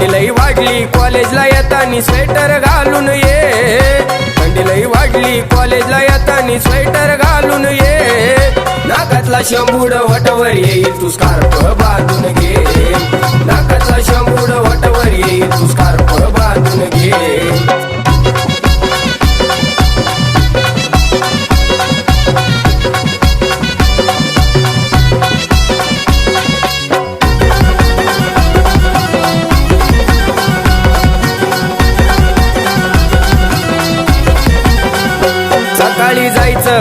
थंडी लई वाढली कॉलेजला येतानी स्वेटर घालून ये. थंडी लई वाढली कॉलेजला येतानी स्वेटर घालून ये. नाकातला शंभूड वटवर येईल तू स्कार्फ बांधून घे. नाकातला शंभूड वटवर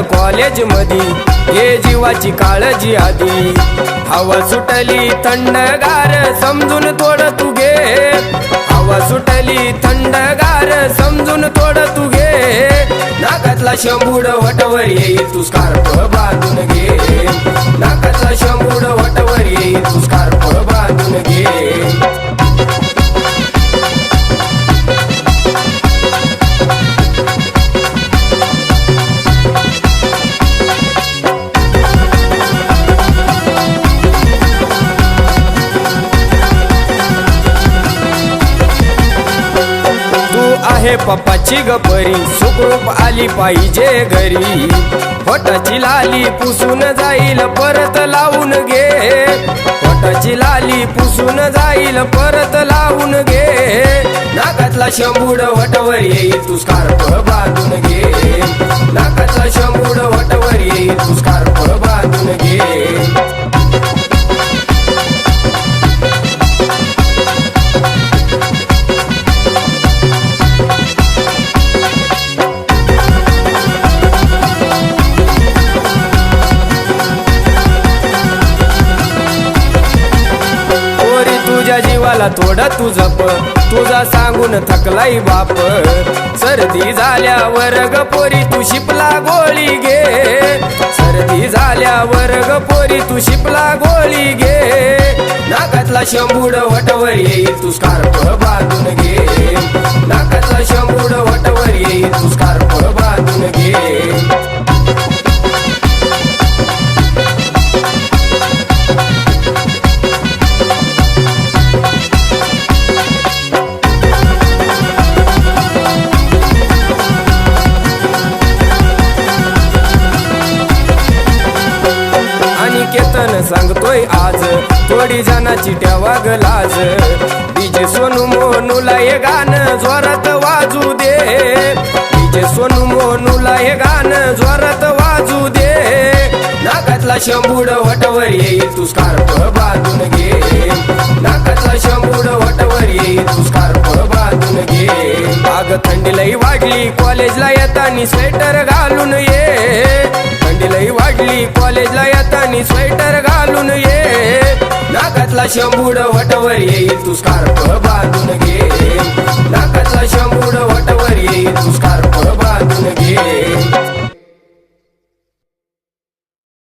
कॉलेजमध्ये हे जीवाची काळजी आधी. हवा सुटली थंडगार समजून थोडं तू घे. हवा सुटली थंडगार समजून थोडं तू घे. नाकातला शंभूड वटवर येईल तू स्कार्फ बांधून घे. नाकातला शंभूड आहे पप्पाची गपरी. सुखरूप आली पाहिजे घरी. पोटाची लाली पुसून जाईल परत लावून घे. पोटाची लाली पुसून जाईल परत लावून घे. नाकातला शंभूड वटवर येईल तुस्कार बांधून घे. नाकातला शंभूड वटवर येईल तू मला थोडा थोडं तू जप तुझा सांगून थकलाई बाप. सर्दी झाल्यावर ग पोरी तू शिपला गोळी घे. सर्दी झाल्यावर ग पोरी तू शिपला गोळी घे. नाकातला शंभूड वटवर येईल तू स्कार्फ बांधून घे. नाकातला शंभूड वटवर येईल तू सांगतोय आज. थोडी जणाची ठेवा ग लाज. डीजे सोनू मोनूला हे गाणं जोरात वाजू दे. डीजे सोनू मोनूला हे गाणं जोरात वाजू दे. नाकातला शंभूड वटवर येईल तू स्कार्फ बांधून घे. नाकातला शंभूड वटवर येईल तू स्कार्फ बांधून घे. आग थंडीलाही वाढली कॉलेजला येतानी स्वेटर घालून ये. मुली कॉलेजला येतानी स्वेटर घालून ये. नाकातला शंभूड वटवर येईल तू स्कार्फ बांधून घे.